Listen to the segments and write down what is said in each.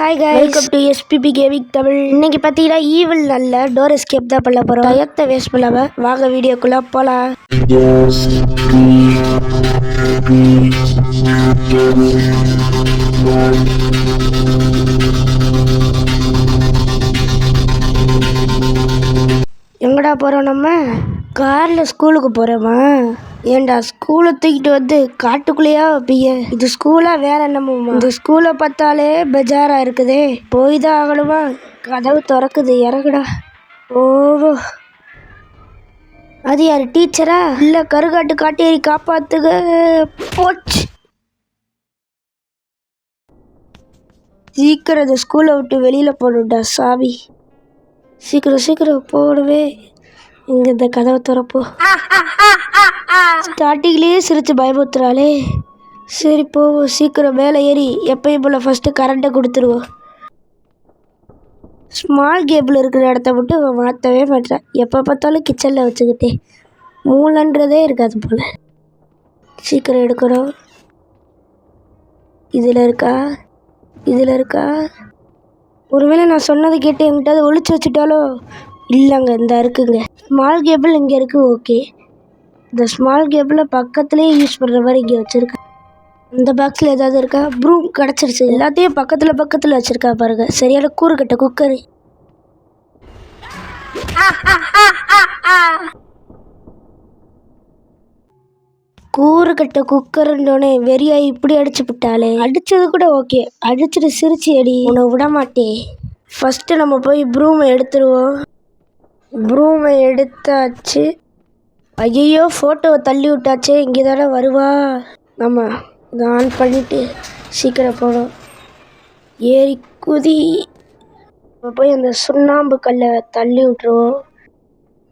Hi guys. Welcome to SPB gaming Tamil இன்னைக்கு பார்த்தீங்கன்னா evil நல்ல டோர் எஸ்கேப் தான் பண்ண போகிறோம் டயத்தை வேஸ்ட் பண்ணாம வாங்க வீடியோக்குள்ளே போகலாம் எங்கடா போகிறோம் நம்ம? காரில் ஸ்கூலுக்கு போகிறோமா ஏன்டா ஸ்கூலை தூக்கிட்டு வந்து காட்டுக்குள்ளேயா வைப்பீங்க? இது ஸ்கூலா வேற என்னமோ இந்த ஸ்கூலை பார்த்தாலே பெஜாரா இருக்குதே. போய் தான் ஆகணுமா? கதவு திறக்குது இறங்குடா. ஓ அது யார் டீச்சரா? இல்லை கருகாட்டு காட்டேரி காப்பாத்துக. போச்சு சீக்கிரம் இந்த ஸ்கூலை விட்டு வெளியில் போகணும்டா சாமி. சீக்கிரம் சீக்கிரம் போடுவே இங்கே இந்த கதவை திறப்போ. ஸ்டார்டிங்லேயே சிரித்து பயமுத்துறாளே சரி போவோம். சீக்கிரம் மேலே ஏறி எப்பயும் போல் ஃபஸ்ட்டு கரண்ட்டை கொடுத்துருவோம். ஸ்மால் கேபிள் இருக்கிற இடத்த மட்டும் மாற்றவே மாட்டேன் எப்போ பார்த்தாலும் கிச்சனில் வச்சுக்கிட்டே மூளைன்றதே இருக்காது போல். சீக்கிரம் எடுக்கிறோம் இதில் இருக்கா? இதில் இருக்கா? ஒருவேளை நான் சொன்னதை கேட்டு என்கிட்ட ஒழிச்சு வச்சுட்டாலோ? இல்லைங்க இந்த இருக்குங்க ஸ்மால் கேபிள் இங்கே இருக்குது ஓகே இந்த ஸ்மால் கேப்பில் பக்கத்துலேயே யூஸ் பண்ணுற மாதிரி இங்கே வச்சுருக்கேன் இந்த பாக்ஸில் ஏதாவது இருக்கா? ப்ரூம் கிடச்சிருச்சு. எல்லாத்தையும் பக்கத்தில் பக்கத்தில் வச்சுருக்கா பாருங்க. சரியான கூறுகட்ட குக்கரு கூறுகட்ட குக்கருன்னொடனே வெறியாய் இப்படி அடிச்சு விட்டாலே அடிச்சது கூட ஓகே அடிச்சுட்டு சிரிச்சு அடி உன்னை விட மாட்டே ஃபஸ்ட்டு நம்ம போய் ப்ரூமை எடுத்துருவோம். ப்ரூமை எடுத்தாச்சு. ஐயோ ஃபோட்டோவை தள்ளி விட்டாச்சே இங்கே தானே வருவா? நம்ம இதை ஆன் பண்ணிவிட்டு சீக்கிரம் போகணும். ஏறி குதி. இப்போ போய் அந்த சுண்ணாம்பு கல்லை தள்ளி விட்ருவோம்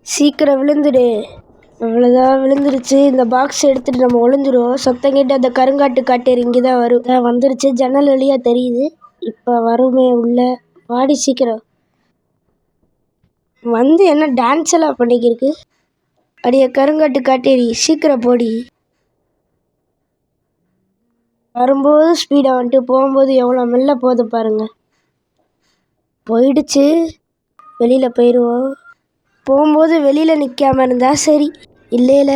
சீக்கிரம் விழுந்துடு. அவ்வளோதான் விழுந்துருச்சு. இந்த பாக்ஸ் எடுத்துகிட்டு நம்ம ஒளிஞ்சிருவோம். சத்தம் கேட்டு அந்த கருங்காட்டு காட்டேரி இங்கே தான் வரும். அதான் வந்துருச்சு. ஜன்னல் வழியாக தெரியுது. இப்போ வருமே உள்ள. வாடி சீக்கிரம். வந்து என்ன டான்ஸ் எல்லாம் பண்ணிக்கிருக்கு? அடிய கருங்கட்டு காட்டேரி சீக்கிரம் போடி. வரும்போது ஸ்பீடாக வந்துட்டு போகும்போது எவ்வளோ மெல்ல போகுது பாருங்க. போயிடுச்சு. வெளியில் போயிடுவோம் போகும்போது வெளியில் நிற்காம இருந்தால் சரி. இல்லையில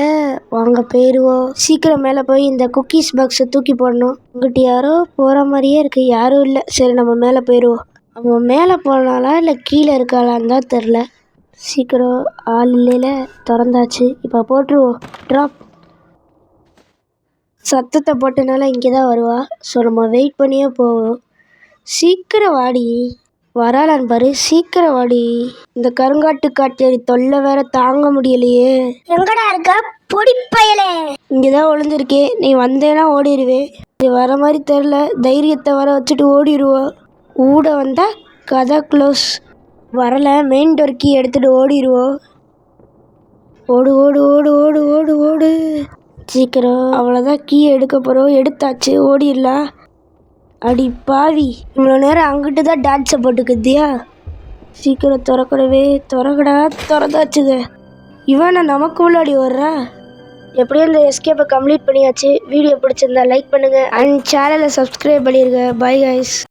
வாங்க போயிடுவோம் சீக்கிரம் மேலே போய் இந்த குக்கீஸ் பாக்ஸை தூக்கி போடணும். உங்ககிட்ட யாரோ போகிற மாதிரியே இருக்குது யாரும் இல்லை. சரி நம்ம மேலே போயிடுவோம் அவன் மேலே போனாலா இல்லை கீழே இருக்காளான்னு தான் தெரில. சீக்கிரம் ஆள் இல்லையில திறந்தாச்சு. இப்போ போட்டுருவோம். ட்ராப் சத்தத்தை போட்டனால இங்கே தான் வருவா. ஸோ நம்ம வெயிட் பண்ணியே போவோம். சீக்கிரம் வாடி. வராளான்னு பாரு சீக்கிரம் வாடி. இந்த கருங்காட்டு காட்டேரி தொல்லை வேற தாங்க முடியலையே. எங்கடா இருக்க? பொடி பயலே. இங்கே தான் ஒளிஞ்சிருக்கே. நீ வந்தேன்னா ஓடிடுவே இது வர மாதிரி தெரில தைரியத்தை வர வச்சுட்டு ஓடிடுவோம் ஊட வந்தா கதை க்ளோஸ் வரல மெயின் டோர் கீ எடுத்துட்டு ஓடிடுவோம் ஓடு ஓடு ஓடு ஓடு ஓடு ஓடு. சீக்கிரம். அவ்வளோதான் கீ எடுக்க போகிறோம் எடுத்தாச்சு ஓடிடலாம் அடி பாவி. இவ்வளோ நேரம் அங்கிட்டு தான் டான்ஸை போட்டுக்குதியா சீக்கிரம் திறக்கடவே திறக்கடா திறந்தாச்சுங்க. இவனை நமக்கு உள்ளாடி வர்றா எப்படியும் இந்த எஸ்கேப்பை கம்ப்ளீட் பண்ணியாச்சு. வீடியோ பிடிச்சிருந்தா லைக் பண்ணுங்கள் அண்ட் சேனலை சப்ஸ்கிரைப் பண்ணிடுங்க பை கைஸ்